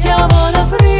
життя воно при.